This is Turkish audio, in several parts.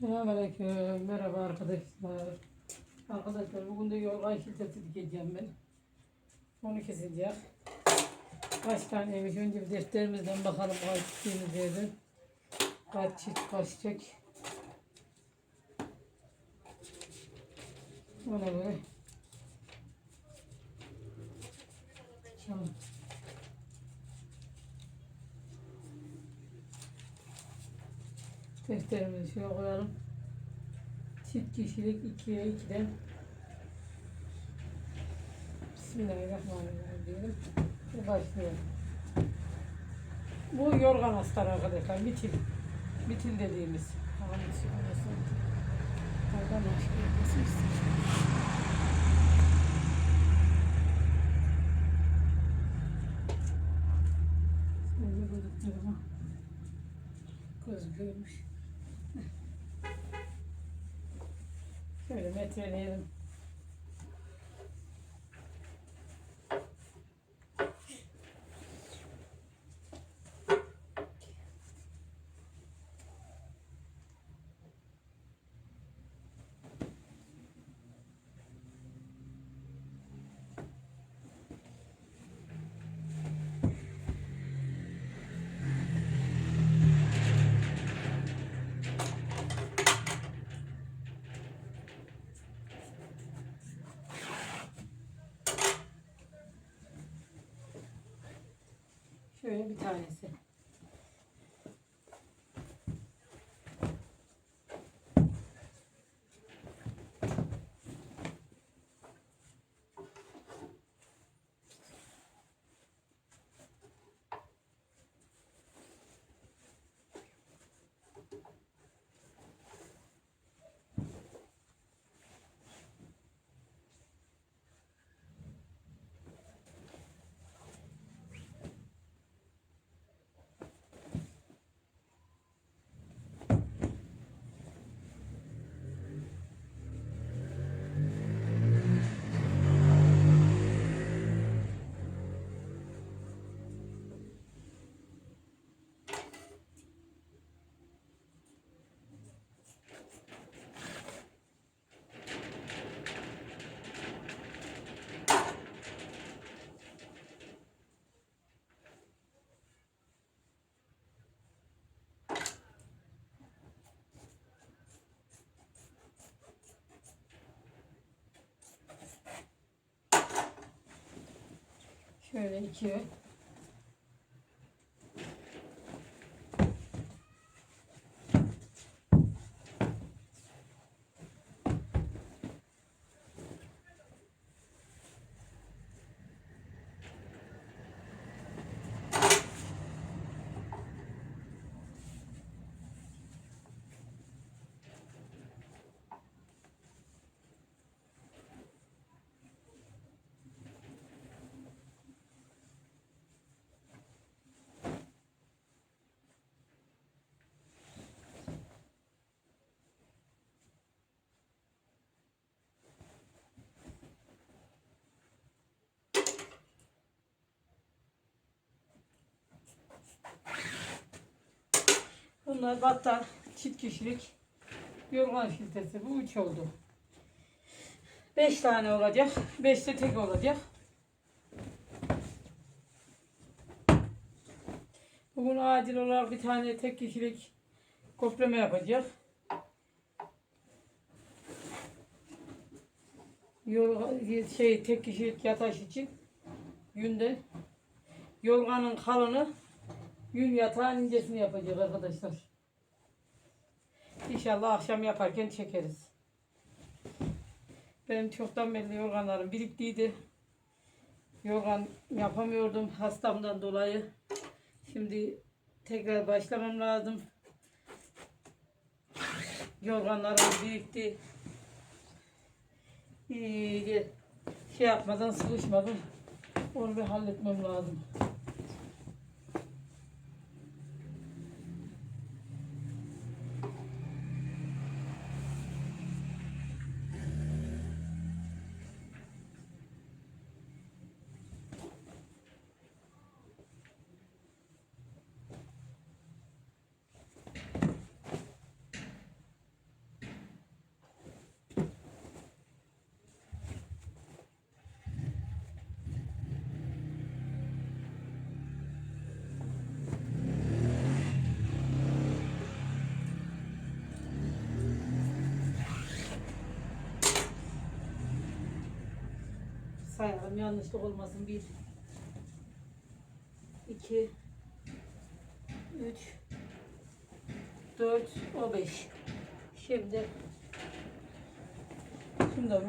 Selamünaleyküm. Merhaba arkadaşlar. Arkadaşlar bugün de yorgan şiltesi dikeceğim ben. Onu keseceğim. Kaç taneymiş? Önce bir defterimizden bakalım kaç diktiğimiz yerden. Kaç çift kaç çek. Ona göre. Tamam. Defterimizi şöyle koyalım. Çift kişilik ikiye ikiden. Bismillahirrahmanirrahim diyelim. Ve başlayalım. Bu yorgan astar arkadaşlar. Mitil. Mitil dediğimiz. Oradan Gözüküyormuş. Şöyle metreleyelim. Şöyle bir tanesi. Şöyle iki. Bunlar battal çift kişilik yorgan filtresi. Bu üç oldu. Beş tane olacak. Beş de tek olacak. Bugün acil olarak bir tane tek kişilik kopleme yapacak. Yorgan, şey tek kişilik yataş için günde yorganın kalını Yün yatağın incesini yapacak arkadaşlar. İnşallah akşam yaparken çekeriz. Benim çoktan belli yorganlarım biriktiydi. Yorgan yapamıyordum hastamdan dolayı. Şimdi tekrar başlamam lazım. Yorganlarım birikti. İyice şey yapmadan sıkışmadan onu bir halletmem lazım. Sayalım yanlışlık olmasın. 1 2 3 4 o 5 Şimdi şunu da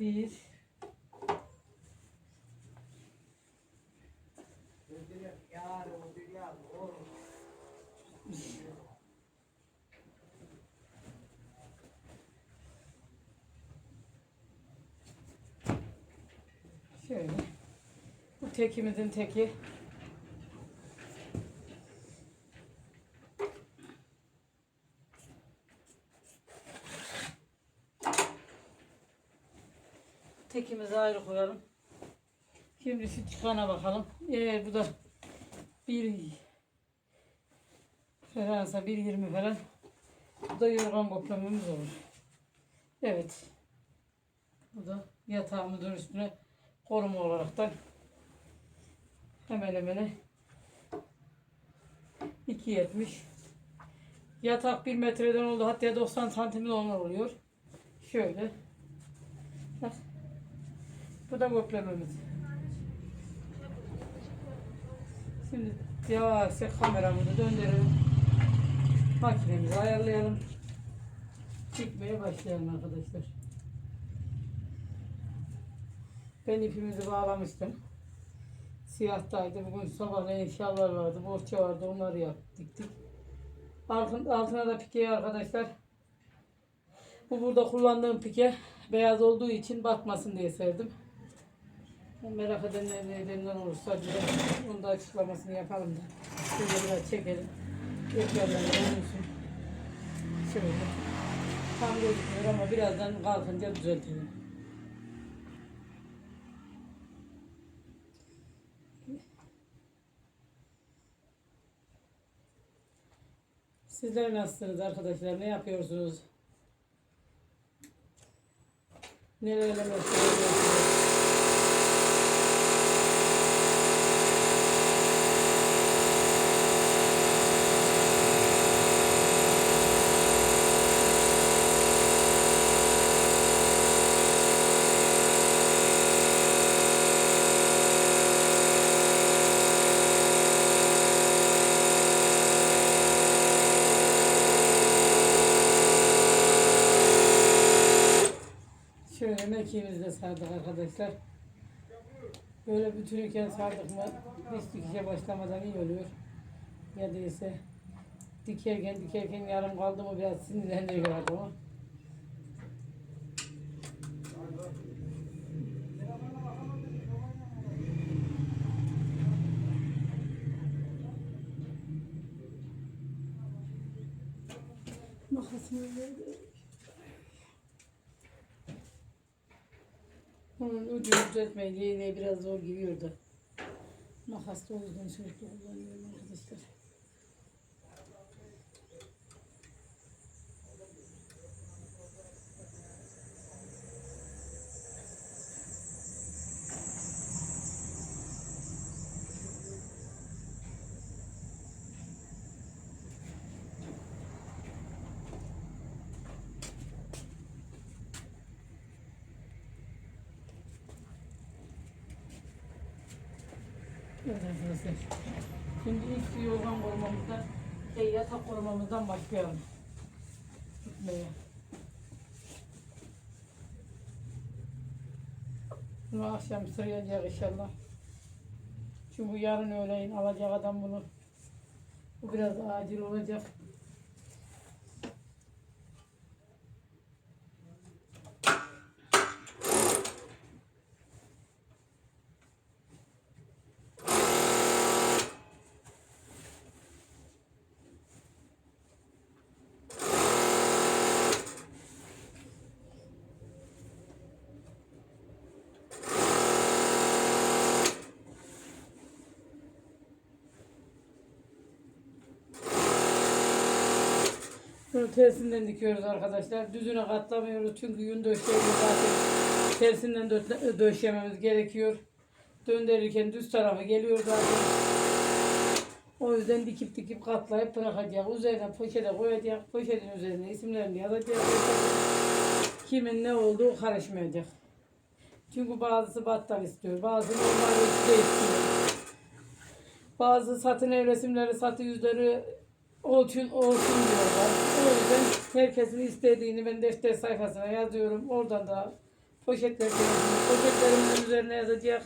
bir Şöyle. Bu tekimizin teki. Tekimizi ayrı koyalım. Şimdi şu çıkana bakalım. Eğer bu da bir falansa 1.20 falan bu da yorgan koplamamız olur. Evet. Bu da yatağımızın üstüne koruma olarak da hemen hemen 2.70 yatak 1 metreden oldu. Hatta 90 santimin onlar oluyor. Şöyle. Bu da göklememiz şimdi yavaşça kameramızı döndürelim. Makinemizi ayarlayalım. Çekmeye başlayalım arkadaşlar ben ipimizi bağlamıştım. Siyahtaydı. Bugün sabahleyin şalvar vardı, bohça vardı. Onları yaptık, diktik. Altın, altına da pike arkadaşlar. Bu burada kullandığım pike beyaz olduğu için batmasın diye serdim. Merak edenler ne edenler olursa bir de onu da açıklamasını yapalım da. Şöyle biraz çekelim. Ekranlarına olsun. Şöyle. Tam gözükmüyor ama birazdan kalkınca düzeltelim. Sizler nasılsınız arkadaşlar? Ne yapıyorsunuz? Nelerle meşgul Şöyle mekiğimizi de sardık arkadaşlar. Böyle bütünüken sardık mı hiç dikişe başlamadan iyi oluyor. Ya değilse dikerken dikerken yarım kaldı mı biraz sinirlendiriyor adamı. Bunun ucunu düzeltmeyi iğneye biraz zor giriyordu. Makas da o yüzden sürekli kullanıyorum arkadaşlar. Şimdi ilk yorgan korumamızdan, şey, yatak korumamızdan başlayalım. Tutmaya. Bunu akşam sırayacak inşallah. Çünkü yarın öğleyin alacak adam bunu. Bu biraz acil olacak. Bunu tersinden dikiyoruz arkadaşlar. Düzüne katlamıyoruz çünkü yün döşeğimiz zaten tersinden dö- döşememiz gerekiyor. Döndürürken düz tarafı geliyor zaten. O yüzden dikip dikip katlayıp bırakacak. Üzerine poşete koyacak. Poşetin üzerine isimlerini yazacak. Kimin ne olduğu karışmayacak. Çünkü bazısı battal istiyor. Bazı normal istiyor. Bazı satın ev resimleri, satı yüzleri olsun, olsun diyorlar. O herkesin istediğini ben defter sayfasına yazıyorum. Oradan da poşetler poşetlerimin üzerine yazacak.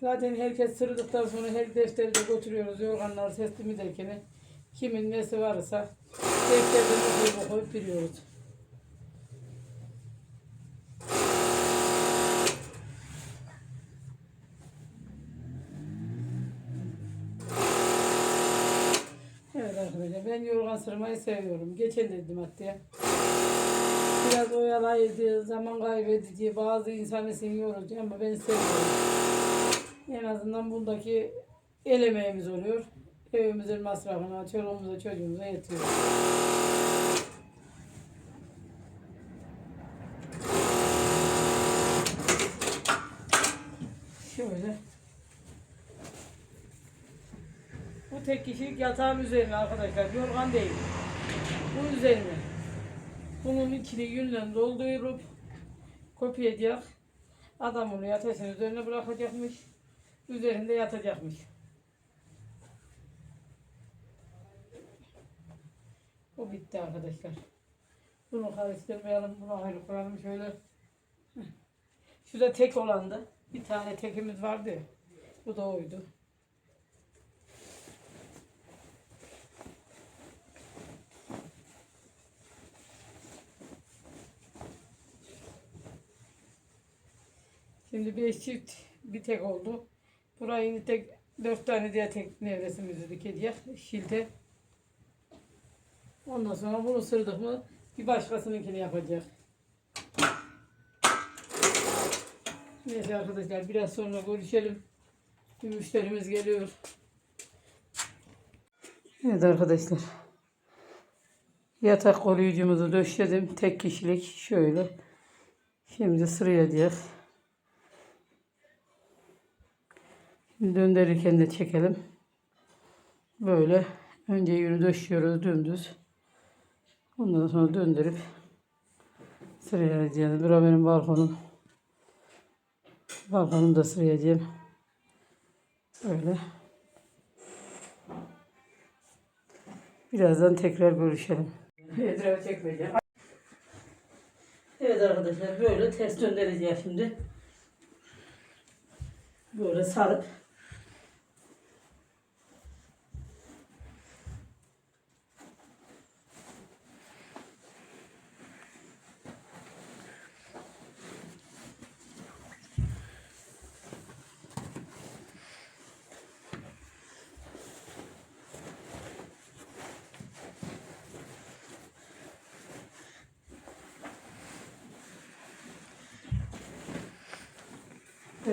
Zaten herkes sırdıktan sonra her defteri de götürüyoruz. Yorganlar teslim ederken kimin nesi varsa defterden okuyup okuyup biliyoruz. Evet arkadaşlar ben yorgan sırmayı seviyorum. Geçen dedim hatta. Biraz oyalayıcı, zaman kaybedici, bazı insanı için yorucu ama ben seviyorum. En azından bundaki el emeğimiz oluyor. Evimizin masrafına, çoluğumuza, çocuğumuza yetiyor. Şöyle. Tek kişilik yatağın üzerine arkadaşlar. Yorgan değil. Bu üzerine. Bunun içini yünle doldurup kopyayacak. Adam onu yatağın üzerine bırakacakmış. Üzerinde yatacakmış. Bu bitti arkadaşlar. Bunu karıştırmayalım. Bunu ayrı koyalım şöyle. Heh. Şu da tek olandı. Bir tane tekimiz vardı. Bu da oydu. Şimdi beş çift bir tek oldu. Burayı tek dört tane diye tek nevresimizi dikeceğiz. Şilte. Ondan sonra bunu sırdık mı bir başkasınınkini yapacak. Neyse arkadaşlar biraz sonra görüşelim. Bir müşterimiz geliyor. Evet arkadaşlar. Yatak koruyucumuzu döşedim. Tek kişilik şöyle. Şimdi sıraya diye. Şimdi döndürürken de çekelim. Böyle önce yünü döşüyoruz dümdüz. Ondan sonra döndürüp sırayacağız. Bura benim balkonum. Balkonumu da sırayacağım. Böyle. Birazdan tekrar görüşelim. Etrafı çekmeyeceğim. Evet arkadaşlar böyle ters döndüreceğiz şimdi. Böyle sarıp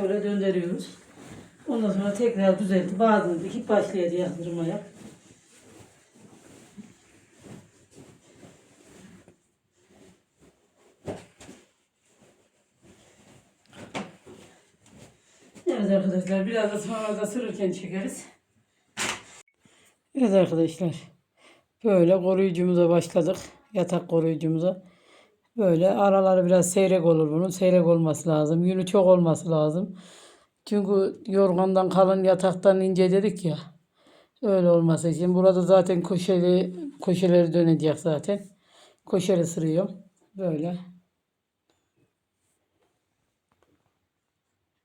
Böyle döndürüyoruz. Ondan sonra tekrar düzeltip bazını dikip başlayacağız kırmaya. Evet arkadaşlar biraz da sonra da sırırken çekeriz. Evet arkadaşlar. Böyle koruyucumuza başladık. Yatak koruyucumuza. Böyle araları biraz seyrek olur bunun. Seyrek olması lazım. Yünü çok olması lazım. Çünkü yorgandan kalın yataktan ince dedik ya. Öyle olması için. Burada zaten köşeli, köşeleri dönecek zaten. Köşeli sırıyorum. Böyle.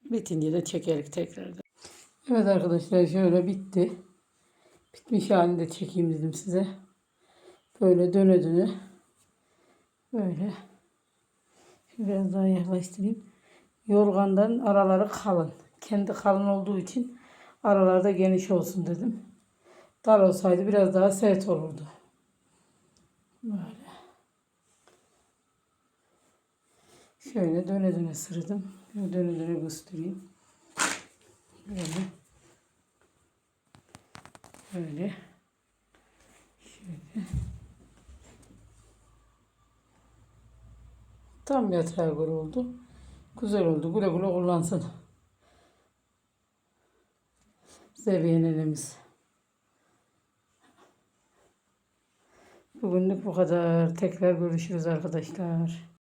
Bitince de çekerik tekrardan. Evet arkadaşlar şöyle bitti. Bitmiş halini de çekeyim dedim size. Böyle döne döne. Böyle. Biraz daha yaklaştırayım. Yorgandan araları kalın. Kendi kalın olduğu için aralarda geniş olsun dedim. Dar olsaydı biraz daha sert olurdu. Böyle. Şöyle döne döne sırdım. Döne döne göstereyim. Böyle. Böyle. Şöyle. Tam yatağa göre oldu. Güzel oldu. Güle güle kullansın. Seviyen elimiz. Bugünlük bu kadar. Tekrar görüşürüz arkadaşlar.